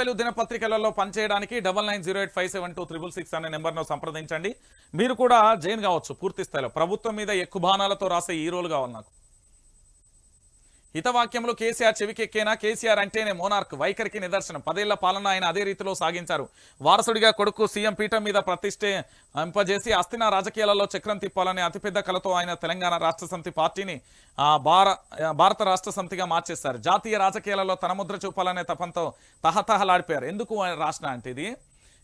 వెలు దినపత్రికలలో పనిచేయడానికి double nine zero eight five seven two triple six అనే నెంబర్ను సంప్రదించండి. మీరు కూడా జైన్ కావచ్చు పూర్తి స్థాయిలో. ప్రభుత్వం మీద ఎక్కువ బాణాలతో రాసే హీరోలు కావాలి నాకు. హితవాక్యంలో కేసీఆర్ చెవికెక్కేనా? కేసీఆర్ అంటేనే మోనార్క్ వైఖరికి నిదర్శనం. పదేళ్ళ పాలన ఆయన అదే రీతిలో సాగించారు. వారసుడిగా కొడుకు సీఎం పీఠం మీద ప్రతిష్ఠే అంపజేసి అస్థిన రాజకీయాలలో చక్రం తిప్పాలనే అతిపెద్ద కలతో ఆయన తెలంగాణ రాష్ట్ర సమితి పార్టీని భారత రాష్ట్ర సమితిగా మార్చేశారు. జాతీయ రాజకీయాలలో తన ముద్ర చూపాలనే తపంతో తహతహలాడిపోయారు. ఎందుకు రాష్ట్ర అంటే ఇది?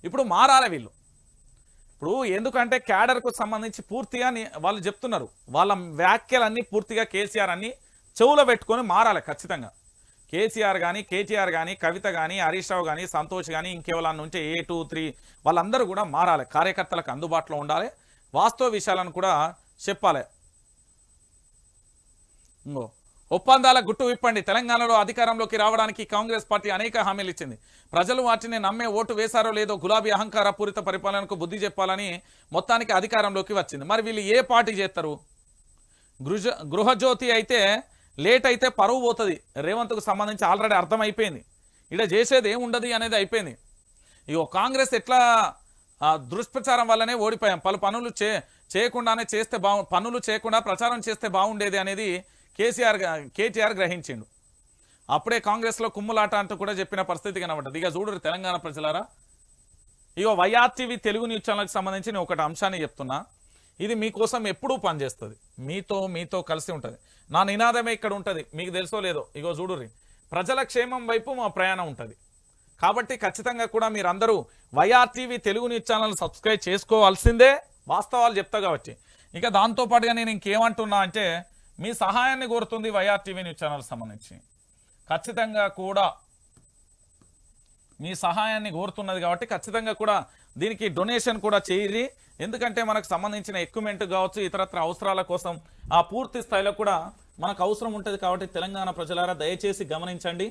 ఇప్పుడు మారాలి వీళ్ళు. ఇప్పుడు ఎందుకంటే క్యాడర్కు సంబంధించి పూర్తిగా వాళ్ళు చెప్తున్నారు. వాళ్ళ వ్యాఖ్యలన్నీ పూర్తిగా కేసీఆర్ అన్ని చెవులో పెట్టుకొని మారాలి ఖచ్చితంగా. కేసీఆర్ కానీ కేటీఆర్ కానీ కవిత కానీ హరీష్ రావు కానీ సంతోష్ కానీ ఇంకెవరన్నా ఉంటే ఏ టూ త్రీ వాళ్ళందరూ కూడా మారాలి. కార్యకర్తలకు అందుబాటులో ఉండాలి. వాస్తవ విషయాలను కూడా చెప్పాలి. ఇంకో. ఒప్పందాల గుట్టు విప్పండి. తెలంగాణలో అధికారంలోకి రావడానికి కాంగ్రెస్ పార్టీ అనేక హామీలు ఇచ్చింది. ప్రజలు వాటిని నమ్మే ఓటు వేశారో లేదో గులాబీ అహంకార పూరిత పరిపాలనకు బుద్ధి చెప్పాలని మొత్తానికి అధికారంలోకి వచ్చింది. మరి వీళ్ళు ఏ పార్టీ చేస్తారు? గృహ గృహజ్యోతి అయితే లేట్ అయితే పరువు పోతుంది. రేవంత్కు సంబంధించి ఆల్రెడీ అర్థమైపోయింది. ఇక్కడ చేసేది ఏముండదు అనేది అయిపోయింది. ఇగో కాంగ్రెస్ ఎట్లా దుష్ప్రచారం వల్లనే ఓడిపోయాం. పలు పనులు చే చేయకుండానే చేస్తే బాగు పనులు చేయకుండా ప్రచారం చేస్తే బాగుండేది అనేది కేసీఆర్ కేటీఆర్ గ్రహించిండు. అప్పుడే కాంగ్రెస్లో కుమ్ములాట అంటూ కూడా చెప్పిన పరిస్థితి కనబడ్డది. ఇక చూడరు తెలంగాణ ప్రజలారా. ఇగో వైఆర్టీవీ తెలుగు న్యూస్ ఛానల్కి సంబంధించి నేను ఒకటి అంశాన్ని చెప్తున్నా. ఇది మీకోసం ఎప్పుడూ పనిచేస్తుంది. మీతో మీతో కలిసి ఉంటుంది. నా నినాదమే ఇక్కడ ఉంటుంది. మీకు తెలుసో లేదో? ఇగో చూడుర్రి. ప్రజల క్షేమం వైపు మా ప్రయాణం ఉంటుంది. కాబట్టి ఖచ్చితంగా కూడా మీరందరూ YRTV Telugu news channel subscribe చేసుకోవాల్సిందే. వాస్తవాలు చెప్తా కాబట్టి. ఇంకా దాంతోపాటుగా నేను ఇంకేమంటున్నా అంటే మీ సహాయాన్ని కోరుతుంది వైఆర్టీవీ న్యూస్ ఛానల్ సంబంధించి. ఖచ్చితంగా కూడా మీ సహాయాన్ని కోరుతున్నది కాబట్టి ఖచ్చితంగా కూడా దీనికి డొనేషన్ కూడా చేయి. ఎందుకంటే మనకు సంబంధించిన ఎక్విప్మెంట్ కావచ్చు ఇతరత్ర అవసరాల కోసం ఆ పూర్తి స్థాయిలో కూడా మనకు అవసరం ఉంటుంది కాబట్టి తెలంగాణ ప్రజలారా దయచేసి గమనించండి.